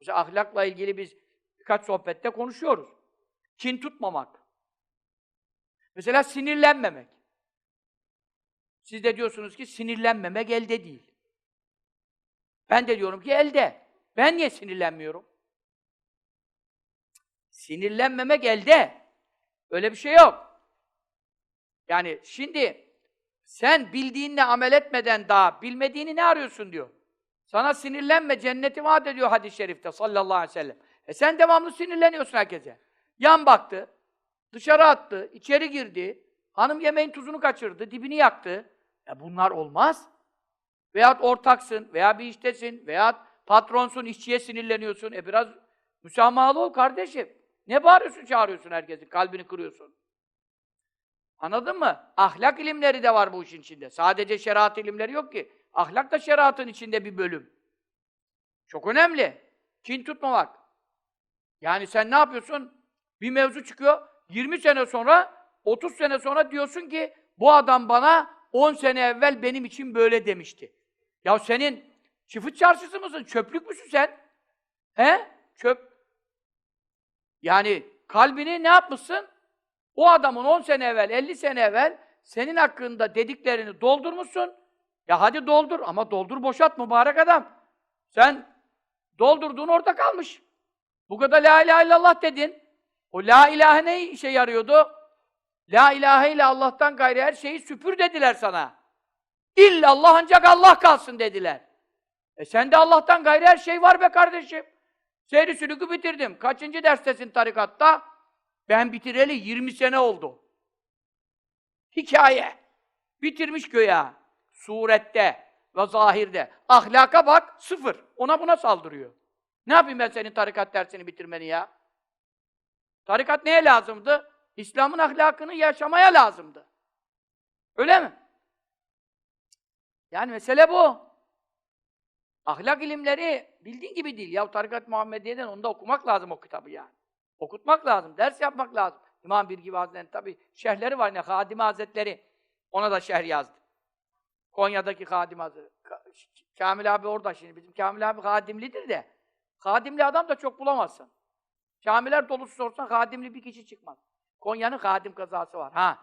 Mesela ahlakla ilgili biz birkaç sohbette konuşuyoruz. Kin tutmamak. Mesela sinirlenmemek. Siz de diyorsunuz ki sinirlenmemek elde değil. Ben de diyorum ki elde. Ben niye sinirlenmiyorum? Sinirlenmemek elde. Öyle bir şey yok. Yani şimdi sen bildiğinle amel etmeden daha bilmediğini ne arıyorsun diyor. Sana sinirlenme, cenneti vaat ediyor hadis-i şerifte sallallahu aleyhi ve sellem. E sen devamlı sinirleniyorsun herkese. Yan baktı, dışarı attı, içeri girdi, hanım yemeğin tuzunu kaçırdı, dibini yaktı. E bunlar olmaz. Veyahut ortaksın, veya bir iştesin, veyahut patronsun, işçiye sinirleniyorsun. E biraz müsamahalı ol kardeşim. Ne bağırıyorsun, çağırıyorsun herkesi, kalbini kırıyorsun. Anladın mı? Ahlak ilimleri de var bu işin içinde. Sadece şeriat ilimleri yok ki. Ahlak da şeriatın içinde bir bölüm. Çok önemli. Kin tutmamak. Yani sen ne yapıyorsun? Bir mevzu çıkıyor. 20 sene sonra, 30 sene sonra diyorsun ki bu adam bana 10 sene evvel benim için böyle demişti. Ya senin çıfıt çarşısı mısın? Çöplük müsün sen? He? Çöp. Yani kalbini ne yapmışsın? O adamın 10 sene evvel, 50 sene evvel senin hakkında dediklerini doldurmuşsun. Ya hadi doldur ama doldur boşalt mübarek adam. Sen doldurduğun orada kalmış. Bu kadar la ilahe illallah dedin. O la ilahe ne işe yarıyordu? La ilahe ile Allah'tan gayrı her şeyi süpür dediler sana. İllallah ancak Allah kalsın dediler. E sende Allah'tan gayrı her şey var be kardeşim. Seyri sülükü bitirdim. Kaçıncı derstesin tarikatta? Ben bitireli 20 sene oldu. Hikaye. Bitirmiş göya. Surette ve zahirde. Ahlaka bak, sıfır. Ona buna saldırıyor. Ne yapayım ben senin tarikat dersini bitirmeni ya? Tarikat neye lazımdı? İslam'ın ahlakını yaşamaya lazımdı. Öyle mi? Yani mesele bu. Ahlak ilimleri bildiğin gibi değil. Ya tarikat Muhammediye'den onu da okumak lazım o kitabı yani. Okutmak lazım, ders yapmak lazım. İmam Bilgi Hazretleri'nin tabi şerhleri var ne Hadimi Hazretleri ona da şerh yazdı. Konya'daki Hadim Hazretleri. Ka- Kamil abi orada şimdi. Bizim Kamil abi hadimlidir de. Hadimli adam da çok bulamazsın. Camiler dolusu sorsan hadimli bir kişi çıkmaz. Konya'nın hadim kazası var. Ha.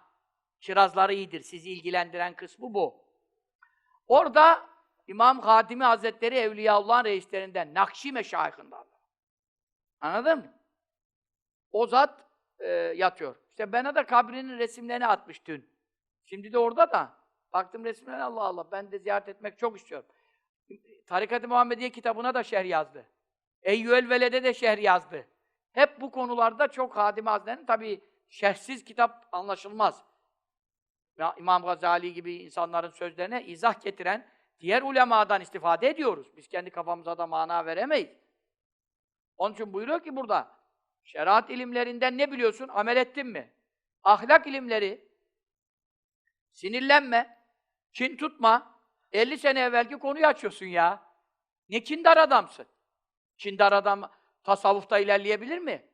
Kirazları iyidir. Sizi ilgilendiren kısmı bu. Orada İmam Hadimi Hazretleri Evliyaullah'ın reislerinden, Nakşi meşayihinden. Anladın mı? O zat e, yatıyor. İşte bana da kabrinin resimlerini atmış dün. Şimdi de orada da. Baktım resimlerine Allah Allah. Ben de ziyaret etmek çok istiyorum. Tarikat-ı Muhammediye kitabına da şerh yazdı. Eyyüel Veled'e de şerh yazdı. Hep bu konularda çok Hadim Hazretleri'nin tabii şerhsiz kitap anlaşılmaz. İmam Gazali gibi insanların sözlerine izah getiren diğer ulemadan istifade ediyoruz. Biz kendi kafamıza da mana veremeyiz. Onun için buyuruyor ki burada, şeriat ilimlerinden ne biliyorsun? Amel ettin mi? Ahlak ilimleri, sinirlenme, kin tutma. 50 sene evvelki konuyu açıyorsun ya. Ne kindar adamsın? Kindar adam tasavvufta ilerleyebilir mi?